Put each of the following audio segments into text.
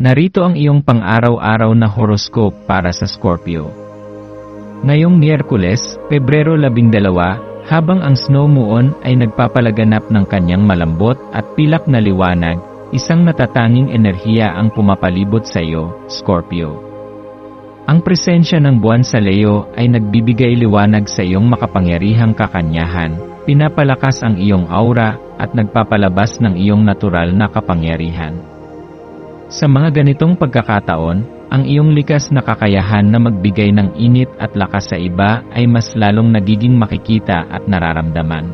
Narito ang iyong pang-araw-araw na horoscope para sa Scorpio. Ngayong Miyerkules, Pebrero 12, habang ang snow moon ay nagpapalaganap ng kanyang malambot at pilak na liwanag, isang natatanging enerhiya ang pumapalibot sa iyo, Scorpio. Ang presensya ng buwan sa Leo ay nagbibigay liwanag sa iyong makapangyarihang kakanyahan, pinapalakas ang iyong aura, at nagpapalabas ng iyong natural na kapangyarihan. Sa mga ganitong pagkakataon, ang iyong likas na kakayahan na magbigay ng init at lakas sa iba ay mas lalong nagiging makikita at nararamdaman.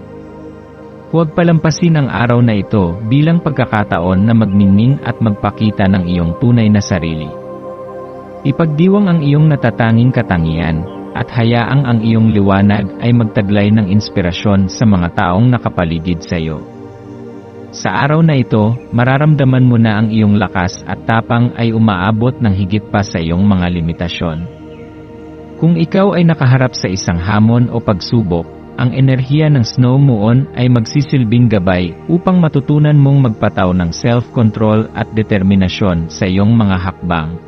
Huwag palampasin ang araw na ito bilang pagkakataon na magmingming at magpakita ng iyong tunay na sarili. Ipagdiwang ang iyong natatanging katangian, at hayaang ang iyong liwanag ay magtaglay ng inspirasyon sa mga taong nakapaligid sa iyo. Sa araw na ito, mararamdaman mo na ang iyong lakas at tapang ay umaabot ng higit pa sa iyong mga limitasyon. Kung ikaw ay nakaharap sa isang hamon o pagsubok, ang enerhiya ng snow moon ay magsisilbing gabay upang matutunan mong magpataw ng self-control at determinasyon sa iyong mga hakbang.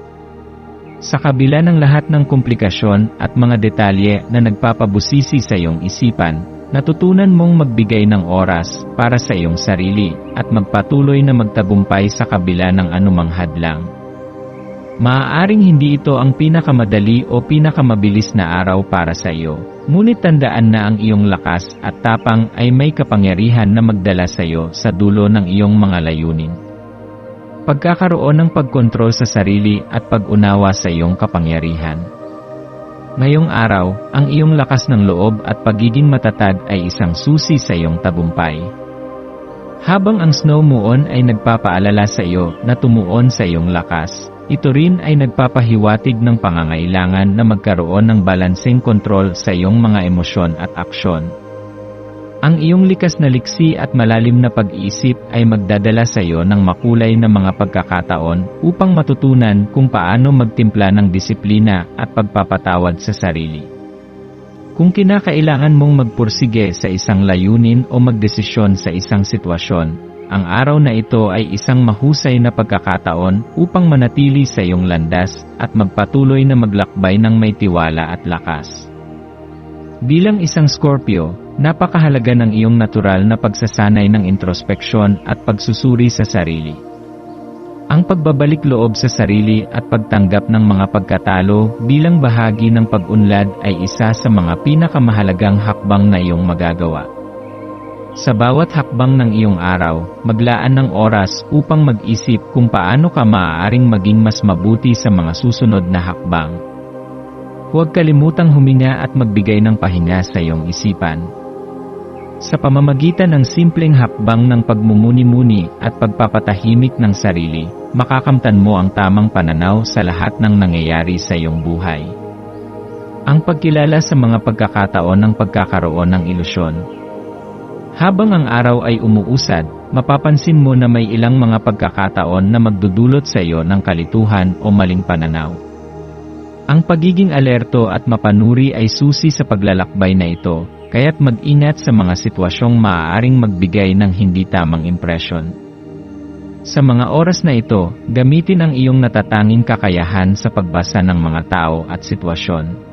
Sa kabila ng lahat ng komplikasyon at mga detalye na nagpapabusisi sa iyong isipan, Natutunan mong magbigay ng oras para sa iyong sarili at magpatuloy na magtagumpay sa kabila ng anumang hadlang. Maaaring hindi ito ang pinakamadali o pinakamabilis na araw para sa iyo, ngunit tandaan na ang iyong lakas at tapang ay may kapangyarihan na magdala sa iyo sa dulo ng iyong mga layunin. Pagkakaroon ng pagkontrol sa sarili at pag-unawa sa iyong kapangyarihan. Ngayong araw, ang iyong lakas ng loob at pagiging matatag ay isang susi sa iyong tagumpay. Habang ang snow moon ay nagpapaalala sa iyo na tumuon sa iyong lakas, ito rin ay nagpapahiwatig ng pangangailangan na magkaroon ng balanseng kontrol sa iyong mga emosyon at aksyon. Ang iyong likas na liksi at malalim na pag-iisip ay magdadala sa iyo ng makulay na mga pagkakataon upang matutunan kung paano magtimpla ng disiplina at pagpapatawad sa sarili. Kung kinakailangan mong magpursige sa isang layunin o magdesisyon sa isang sitwasyon, ang araw na ito ay isang mahusay na pagkakataon upang manatili sa iyong landas at magpatuloy na maglakbay ng may tiwala at lakas. Bilang isang Scorpio, Napakahalaga ng iyong natural na pagsasanay ng introspeksyon at pagsusuri sa sarili. Ang pagbabalik loob sa sarili at pagtanggap ng mga pagkatalo bilang bahagi ng pag-unlad ay isa sa mga pinakamahalagang hakbang na iyong magagawa. Sa bawat hakbang ng iyong araw, maglaan ng oras upang mag-isip kung paano ka maaaring maging mas mabuti sa mga susunod na hakbang. Huwag kalimutang huminga at magbigay ng pahinga sa iyong isipan. Sa pamamagitan ng simpleng hakbang ng pagmumuni-muni at pagpapatahimik ng sarili, makakamtan mo ang tamang pananaw sa lahat ng nangyayari sa iyong buhay. Ang pagkilala sa mga pagkakataon ng pagkakaroon ng ilusyon. Habang ang araw ay umuusad, mapapansin mo na may ilang mga pagkakataon na magdudulot sa iyo ng kalituhan o maling pananaw. Ang pagiging alerto at mapanuri ay susi sa paglalakbay na ito, Kaya't mag-ingat sa mga sitwasyong maaaring magbigay ng hindi tamang impresyon. Sa mga oras na ito, gamitin ang iyong natatanging kakayahan sa pagbasa ng mga tao at sitwasyon.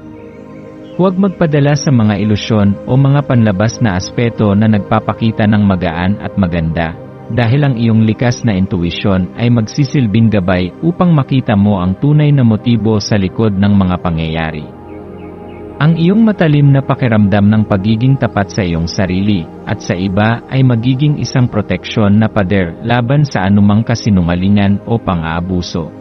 Huwag magpadala sa mga ilusyon o mga panlabas na aspeto na nagpapakita ng magaan at maganda, dahil ang iyong likas na intuisyon ay magsisilbing gabay upang makita mo ang tunay na motibo sa likod ng mga pangyayari. Ang iyong matalim na pakiramdam ng pagiging tapat sa iyong sarili at sa iba ay magiging isang proteksyon na pader laban sa anumang kasinungalingan o pang-aabuso.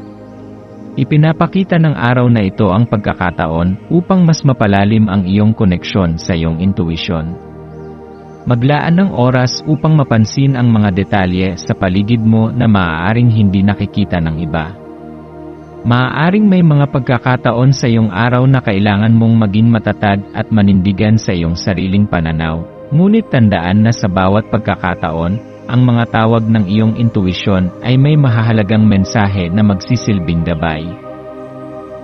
Ipinapakita ng araw na ito ang pagkakataon upang mas mapalalim ang iyong koneksyon sa iyong intuisyon. Maglaan ng oras upang mapansin ang mga detalye sa paligid mo na maaaring hindi nakikita ng iba. Maaaring may mga pagkakataon sa iyong araw na kailangan mong maging matatag at manindigan sa iyong sariling pananaw, ngunit tandaan na sa bawat pagkakataon, ang mga tawag ng iyong intuisyon ay may mahahalagang mensahe na magsisilbing gabay.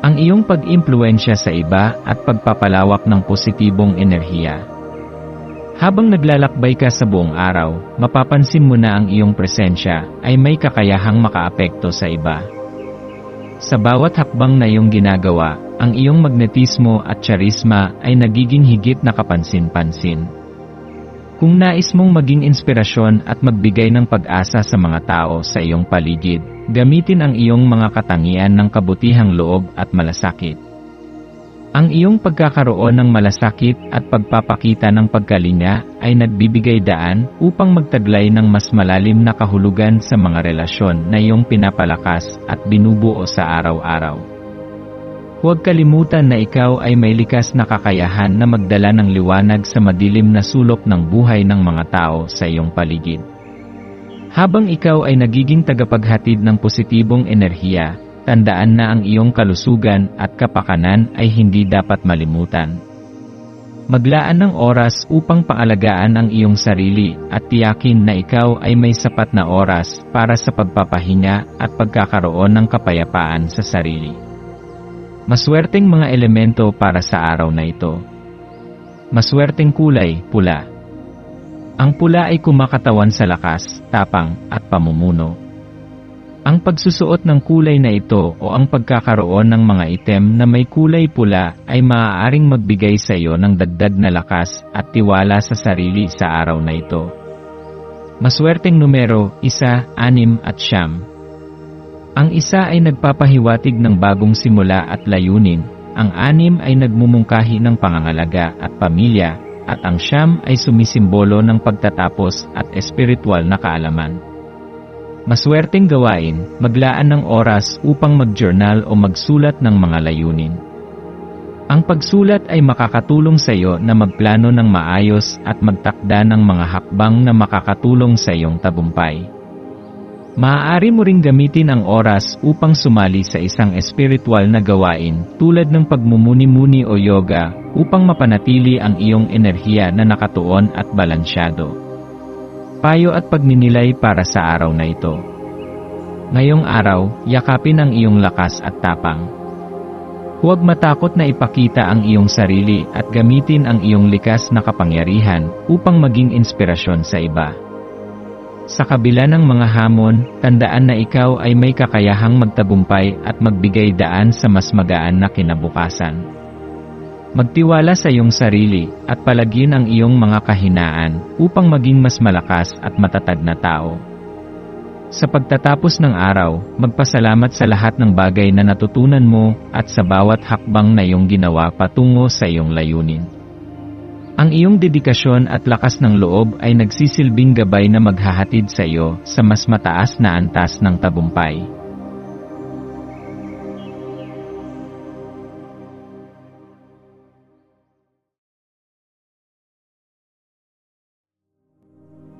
Ang iyong pag-impluensya sa iba at pagpapalawak ng positibong enerhiya. Habang naglalakbay ka sa buong araw, mapapansin mo na ang iyong presensya ay may kakayahang makaapekto sa iba. Sa bawat hakbang na iyong ginagawa, ang iyong magnetismo at charisma ay nagiging higit na kapansin-pansin. Kung nais mong maging inspirasyon at magbigay ng pag-asa sa mga tao sa iyong paligid, gamitin ang iyong mga katangian ng kabutihang loob at malasakit. Ang iyong pagkakaroon ng malasakit at pagpapakita ng pagkalinga ay nagbibigay daan upang magtaglay ng mas malalim na kahulugan sa mga relasyon na iyong pinapalakas at binubuo sa araw-araw. Huwag kalimutan na ikaw ay may likas na kakayahan na magdala ng liwanag sa madilim na sulok ng buhay ng mga tao sa iyong paligid. Habang ikaw ay nagiging tagapaghatid ng positibong enerhiya, tandaan na ang iyong kalusugan at kapakanan ay hindi dapat malimutan. Maglaan ng oras upang paalagaan ang iyong sarili at tiyakin na ikaw ay may sapat na oras para sa pagpapahinga at pagkakaroon ng kapayapaan sa sarili. Maswerteng mga elemento para sa araw na ito. Maswerteng kulay, pula. Ang pula ay kumakatawan sa lakas, tapang, at pamumuno. Ang pagsusuot ng kulay na ito o ang pagkakaroon ng mga item na may kulay pula ay maaaring magbigay sa iyo ng dagdag na lakas at tiwala sa sarili sa araw na ito. Maswerteng numero, isa, anim at siyam. Ang isa ay nagpapahiwatig ng bagong simula at layunin, ang anim ay nagmumungkahi ng pangangalaga at pamilya, at ang siyam ay sumisimbolo ng pagtatapos at espiritual na kaalaman. Maswerteng gawain, maglaan ng oras upang mag-journal o magsulat ng mga layunin. Ang pagsulat ay makakatulong sa iyo na magplano ng maayos at magtakda ng mga hakbang na makakatulong sa iyong tagumpay. Maaari mo ring gamitin ang oras upang sumali sa isang espiritual na gawain tulad ng pagmumuni-muni o yoga upang mapanatili ang iyong enerhiya na nakatuon at balansyado. Payo at pagninilay para sa araw na ito. Ngayong araw, yakapin ang iyong lakas at tapang. Huwag matakot na ipakita ang iyong sarili at gamitin ang iyong likas na kapangyarihan upang maging inspirasyon sa iba. Sa kabila ng mga hamon, tandaan na ikaw ay may kakayahang magtagumpay at magbigay daan sa mas magaan na kinabukasan. Magtiwala sa iyong sarili at palagin ang iyong mga kahinaan upang maging mas malakas at matatag na tao. Sa pagtatapos ng araw, magpasalamat sa lahat ng bagay na natutunan mo at sa bawat hakbang na iyong ginawa patungo sa iyong layunin. Ang iyong dedikasyon at lakas ng loob ay nagsisilbing gabay na maghahatid sa iyo sa mas mataas na antas ng tagumpay.